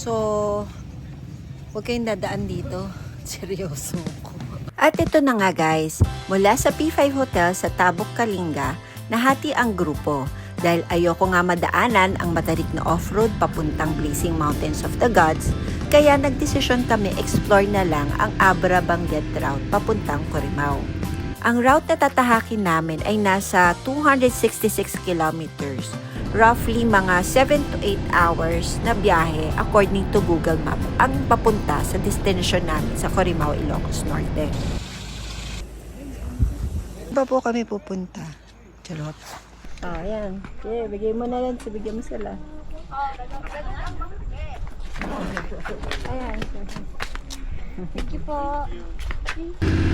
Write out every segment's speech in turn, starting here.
So, huwag kayong dadaan dito. Seryoso ko. At ito na nga guys, mula sa P5 Hotel sa Tabuk, Kalinga, nahati ang grupo dahil ayoko nga madaanan ang matarik na off-road papuntang Blazing Mountains of the Gods, kaya nagdesisyon kami explore na lang ang Abra Bangged route papuntang Corimao. Ang route na tatahakin namin ay nasa 266 kilometers, roughly mga 7 to 8 hours na biyahe according to Google Map ang papunta sa destination namin sa Corimao, Ilocos Norte. Ba po kami pupunta? Charot. Ah, ayan. Okay, bigay mo na lang. Bigyan mo sila. Ayan. Thank you po.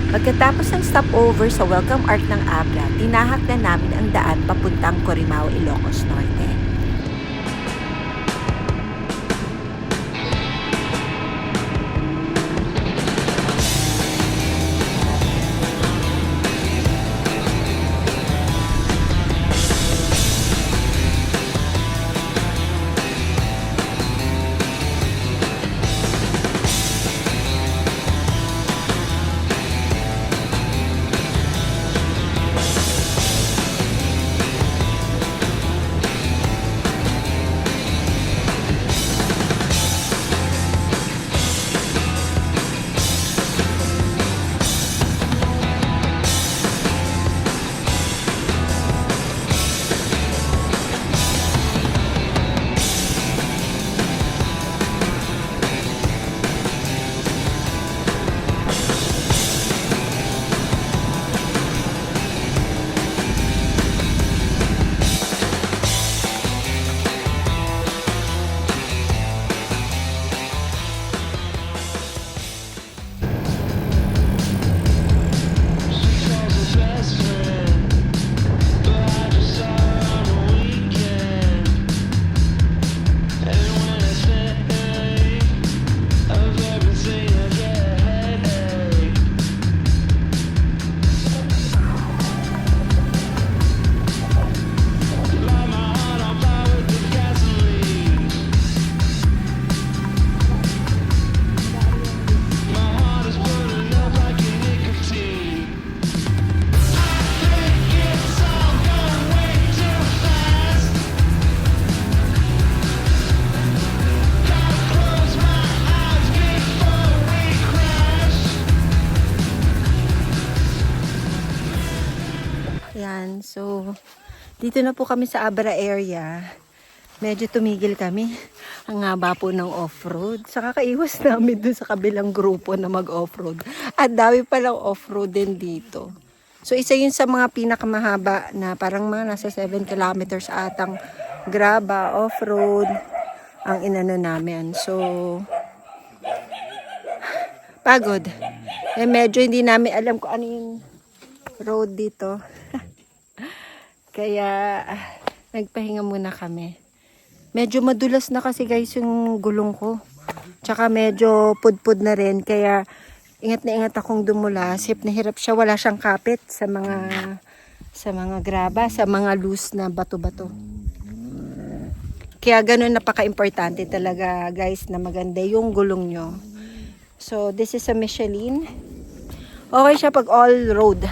Pagkatapos ng stopover sa Welcome Arc ng Abra, tinahak na namin ang daan papuntang Corimao, Ilocos Norte. Dito na po kami sa Abra area. Medyo tumigil kami. Ang haba po ng off-road. Sa kakaiwas namin dun sa kabilang grupo na mag-off-road. At dami palang off-road din dito. So isa yun sa mga pinakamahaba na parang mga nasa 7 kilometers atang graba, off-road ang inano namin. So pagod. Eh, medyo hindi namin alam kung ano yung road dito. Kaya ah, nagpahinga muna kami. Medyo madulas na kasi guys yung gulong ko. Tsaka medyo pudpud na rin. Kaya ingat na ingat akong dumulasip. Nahirap siya. Wala siyang kapit sa mga sa mga graba, sa mga loose na bato-bato. Kaya ganun napaka-importante talaga guys na maganda yung gulong nyo. So this is a Michelin. Okay siya pag all road.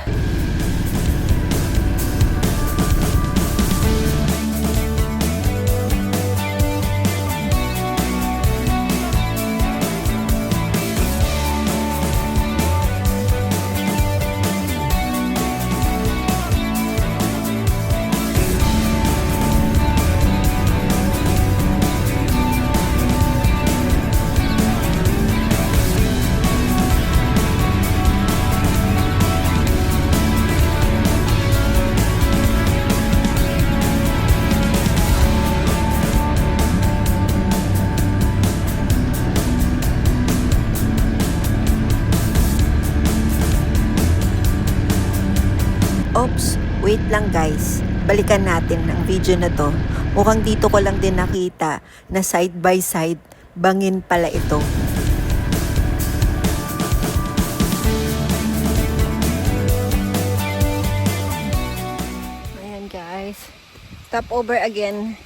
Lang guys. Balikan natin ang video na to. Mukhang dito ko lang din nakita na side by side, bangin pala ito. Ayan guys. Stop over again.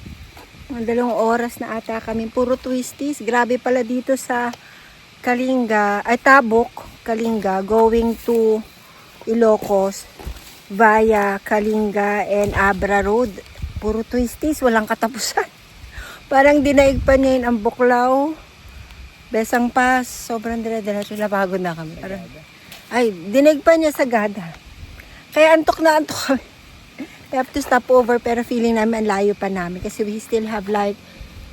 Mga dalawang oras na ata kami. Puro twisties. Grabe pala dito sa Kalinga. Ay, Tabok, Kalinga. Going to Ilocos via Kalinga and Abra Road. Puro twisties. Walang katapusan. Parang dinaig pa niya ang Buklaw. Besang Pass. Sobrang dire-diretso. Napagod na kami. Parang, ay, dinaig pa niya sa Gada. Kaya antok na antok kami. We have to stop over pero feeling namin ang layo pa namin kasi we still have like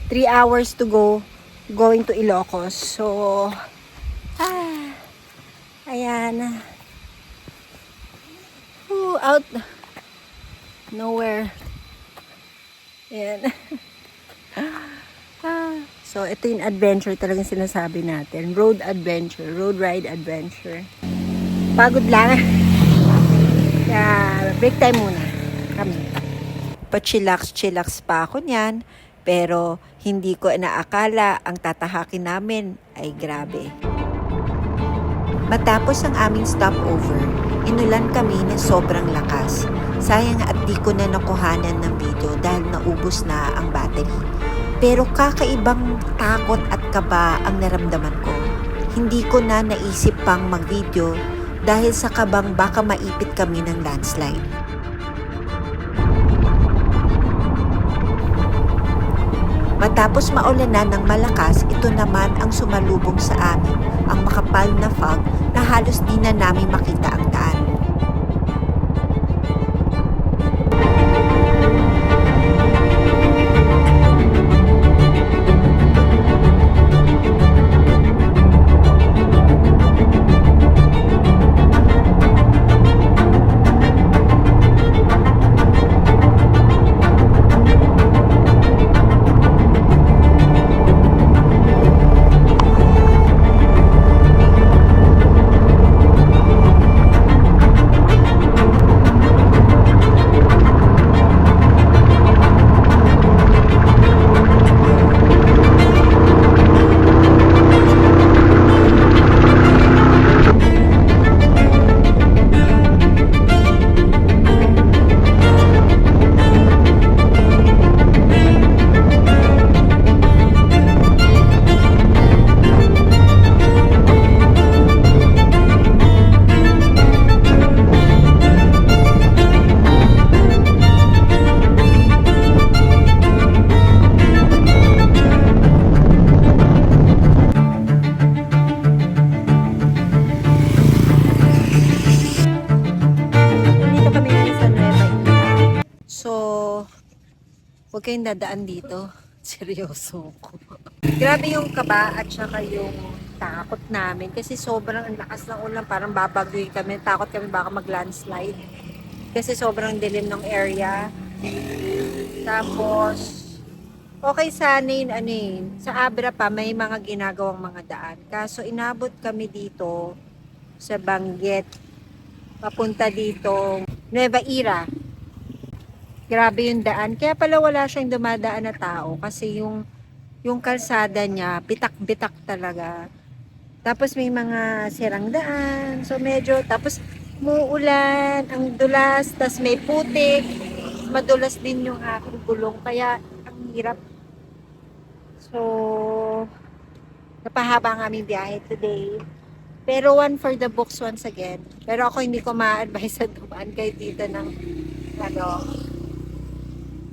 3 hours to go going to Ilocos. So, ah, ayan. Out. Nowhere. Ayan. ah, so, ito yung adventure talagang sinasabi natin. Road adventure. Road ride adventure. Pagod lang. Kaya, break time muna kami. Pa-chillax-chillax pa ako niyan, pero hindi ko inaakala ang tatahakin namin ay grabe. Matapos ang aming stopover, inulan kami ng sobrang lakas. Sayang at di ko na nakuhanan ng video dahil naubos na ang battery. Pero kakaibang takot at kaba ang naramdaman ko. Hindi ko na naisip pang mag-video dahil sa kabang baka maipit kami ng landslide. Matapos maulanan ng malakas, ito naman ang sumalubong sa amin, ang makapal na fog na halos di na namin makita ang daan. Huwag kayong dadaan dito. Seryoso ko. Grabe yung kaba at saka yung takot namin. Kasi sobrang ang lakas ng ulan. Parang babaguhin kami. Takot kami baka mag landslide kasi sobrang dilim ng area. Tapos okay sana yun ano yun sa Abra pa may mga ginagawang mga daan. Kaso inabot kami dito sa Banggit. Papunta dito Nueva Ira grabe yung daan. Kaya pala wala siyang dumadaan na tao kasi yung yung kalsada niya bitak-bitak talaga. Tapos may mga sirang daan. So medyo tapos muulan ang dulas tas may putik madulas din yung aking gulong kaya ang hirap. So napahaba ang aming biyahe today. Pero one for the books once again. Pero ako hindi ko ma-advise na dumaan kayo dito ng ano,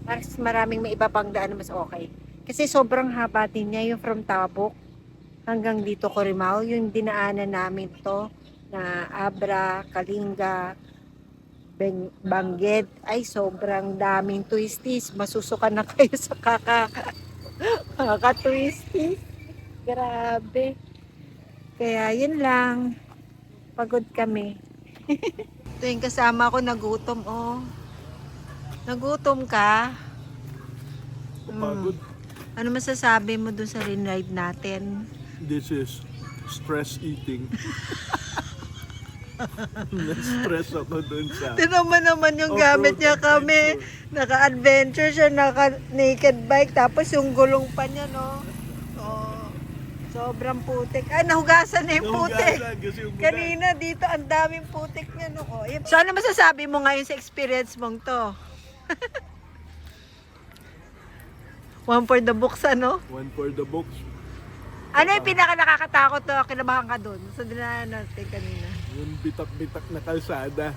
mas maraming may iba pang daan mas okay. Kasi sobrang haba din niya yung from Tabok hanggang dito Corimao. Yung dinaanan namin to na Abra, Kalinga, Beng, Bangged. Ay, sobrang daming twisties. Masusuka na kayo sa kaka, kaka-twisties. Grabe. Kaya yun lang. Pagod kami. Ito yung kasama ko nagutom oh. Nagutom ka? Pagod. Ano masasabi mo dun sa ride natin? This is stress eating. Na-stress ako dun sa... Tinaman naman yung gamit niya kami. adventure. Naka-adventure siya, naka-naked bike. Tapos yung gulong pa niya, no? Oh, sobrang putik. Ay, nahugasan na yung putik. Nahugasan. Kanina dito ang daming putik niya no. Oh. So ano masasabi mo ngayon sa experience mong to? One for the books, ano? One for the books. Ano yung pinaka nakakatakot na kinabahan ka doon? Sa dinaan natin kanina. Yung bitak-bitak na kalsada.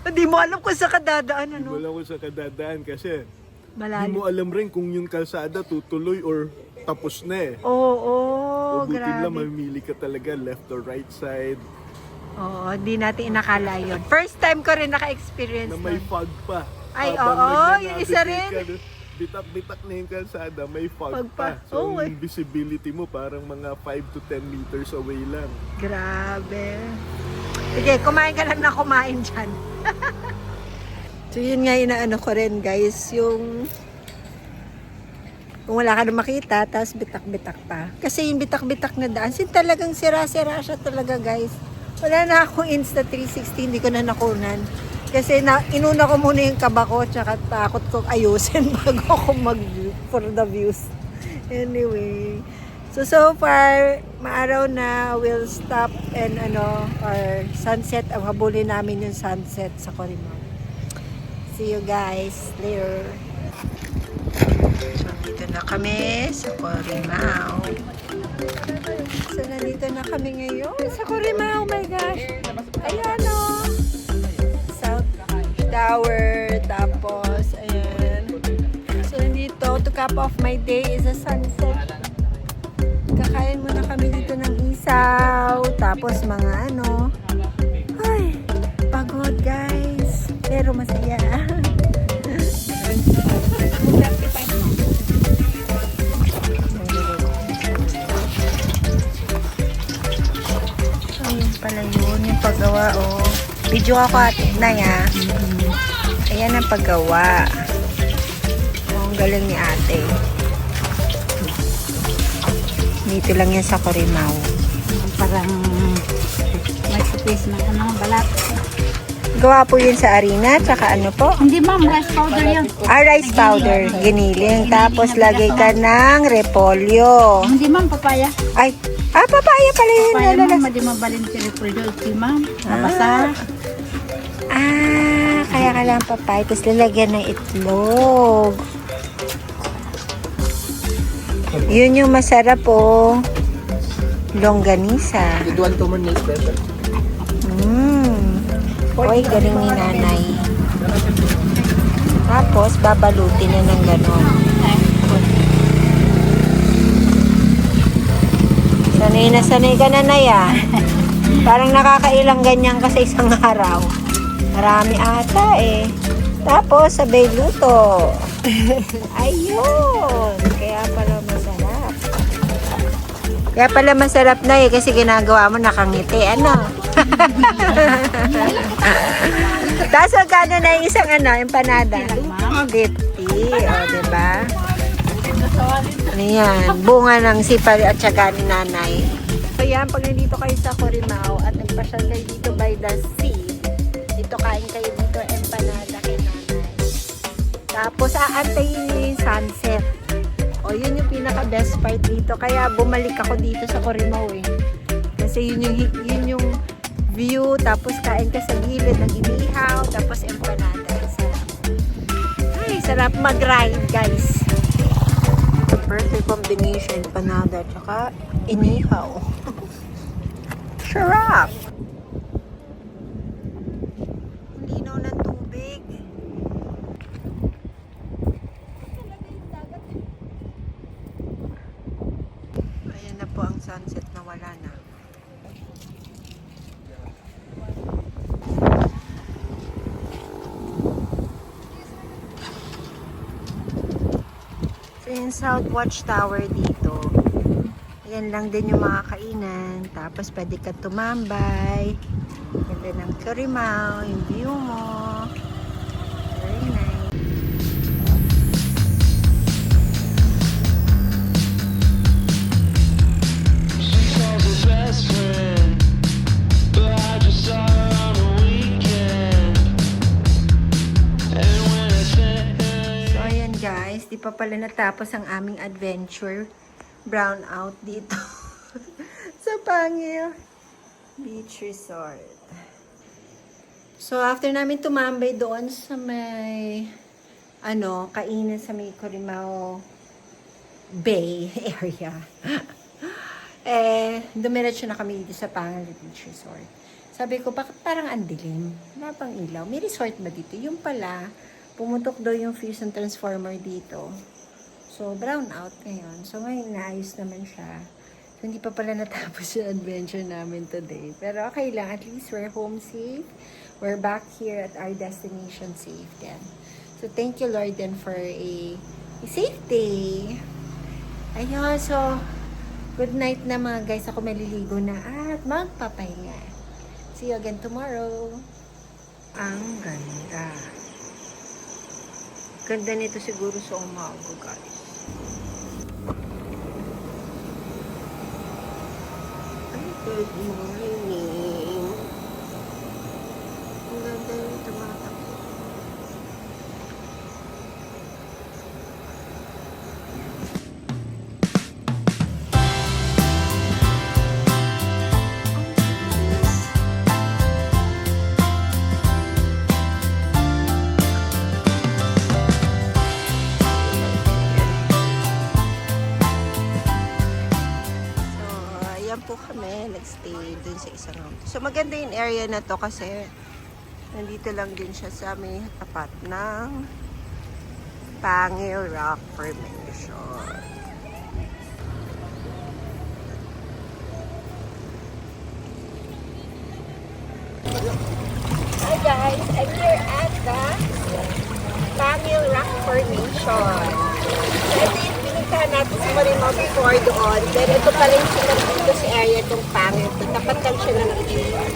Hindi mo alam kung saan ka dadaan, Hindi mo ano? alam kung saan ka dadaan kasi hindi Malalim. mo alam rin kung yung kalsada tutuloy or tapos na eh. Oo, oh, Mabuti lang grabe. mamili ka talaga left or right side Oo, hindi natin inakala yun. First time ko rin naka-experience na may nun. fog pa. Ay, oo, nagnanavigate yung isa rin. ka, Bitak-bitak na yung kalsada, may fog, Fog pa. pa. So, Oo, eh. yung visibility mo parang mga 5 to 10 meters away lang. Grabe. Sige, kumain ka lang na kumain dyan. so yun nga inaano ko rin guys, yung kung wala ka na makita, tapos bitak-bitak pa. Kasi yung bitak-bitak na daan, sin talagang sira-sira siya talaga guys. Wala na akong Insta360, hindi ko na nakunan. Kasi na, inuna ko muna yung kaba ko, tsaka takot ko ayusin bago ako mag for the views. Anyway, so so far, maaraw na, we'll stop and ano, or sunset, ang habulin namin yung sunset sa Corimao. See you guys later. Nandito na kami sa Corimao. So, nandito na kami ngayon sa Corimao. Oh my gosh. Ayan o. Tower. Tapos, ayan. So, nandito, to cap off my day is a sunset. Kakain muna kami dito ng isaw. Tapos, mga ano. Ay, pagod guys. Pero masaya. Ayun pala yun, yung paggawa, oh. Video ako at na ya. Ayan ang paggawa. Oh, ang galing ni ate. Dito lang yan sa Corimao. Parang may space ng ano, balat. Gawa po yun sa arena, tsaka ano po? Hindi ma'am, rice powder yun. Ah, rice powder, giniling. Tapos lagay ka ng repolyo. Hindi ma'am, papaya. Ay, ah, papaya pala yun. Papaya ma'am, hindi mabalin si repolyo. Okay ma'am, nabasa. Ah, kaya ka lang papay. Tapos lalagyan ng itlog. Yun yung masarap oh. Longganisa. Duduan to man ni special. Mmm. Uy, galing ni nanay. Tapos, babalutin na ng ganon. Sanay na sanay ka na, Naya. Parang nakakailang ganyan ka sa isang araw. Marami ata eh. Tapos, sabay luto. Ayun. Kaya pala masarap. Kaya pala masarap na eh kasi ginagawa mo nakangiti. Ano? Tapos magkano na yung isang ano, empanada? 50. O, diba? Ano yan? Bunga ng sipal at syaga ni nanay. So yan, pag nandito kayo sa Corimao at nagpasyal kayo dito by the Tapos aantayin nyo yung sunset. O, yun yung pinaka best part dito. Kaya bumalik ako dito sa Corimao eh. Kasi yun yung, yun yung view, tapos kain ka sa gilid ng inihaw, tapos empanada. Sarap. Ay, sarap mag-ride, guys. Perfect combination, empanada, tsaka inihaw. Sarap! Ang Linaw ng tubig. Ayan na po ang sunset na wala na. Yung South Watchtower dito, ayan lang din yung mga kainan. Tapos pwede ka tumambay. Ganda ng Corimao, yung view mo. Pala natapos ang aming adventure. Brown out dito. sa Pangil Beach Resort. So, after namin tumambay doon sa may ano, kainan sa may Corimao bay area. eh, dumiretso na kami dito sa Pangalit Beach Resort. Sabi ko, bakit parang ang dilim? Wala pang ilaw. May resort ba dito? Yung pala, pumutok daw yung fusion transformer dito. So, brown out ngayon. So, ngayon naayos naman siya. So, hindi pa pala natapos yung adventure namin today. Pero okay lang. At least we're home safe. We're back here at our destination safe then. So, thank you Lord then for a, a safe day. Ayun, so, good night na mga guys. Ako maliligo na at magpapahinga. See you again tomorrow. Ang ganda. Ganda nito siguro sa umaga, guys. Ay, good morning. Ang ganda nito mga dun sa isang room. So, maganda yung area na to kasi nandito lang din siya sa may tapat ng Pangil Rock Formation. Hi guys, I'm here at the Pangil Rock Formation. Pinuntahan natin sa Marimao before doon. Then, ito pala yung silang dito sa area itong Pangil. Tapat lang siya ng ilog.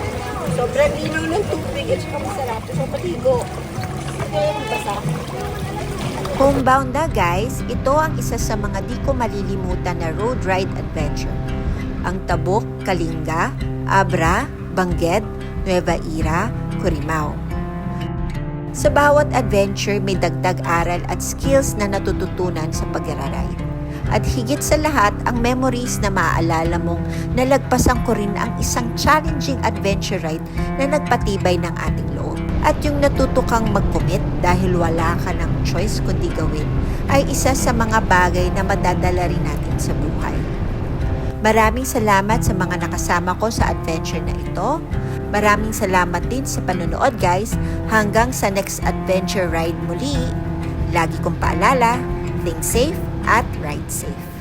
Sobrang linaw ng tubig at saka masarap. So, paligo. Ito yung basa. Homebound na guys, ito ang isa sa mga di ko malilimutan na road ride adventure. Ang Tabok, Kalinga, Abra, Bangged, Nueva Ira, Curimao. Sa bawat adventure may dagdag aral at skills na natututunan sa pagraride. At higit sa lahat, ang memories na maaalala mong nalagpasan ko rin ang isang challenging adventure ride na nagpatibay ng ating loob. At yung natuto kang mag-commit dahil wala ka ng choice kundi gawin ay isa sa mga bagay na madadala rin natin sa buhay. Maraming salamat sa mga nakasama ko sa adventure na ito. Maraming salamat din sa panonood guys. Hanggang sa next adventure ride muli. Lagi kong paalala, think safe at ride safe.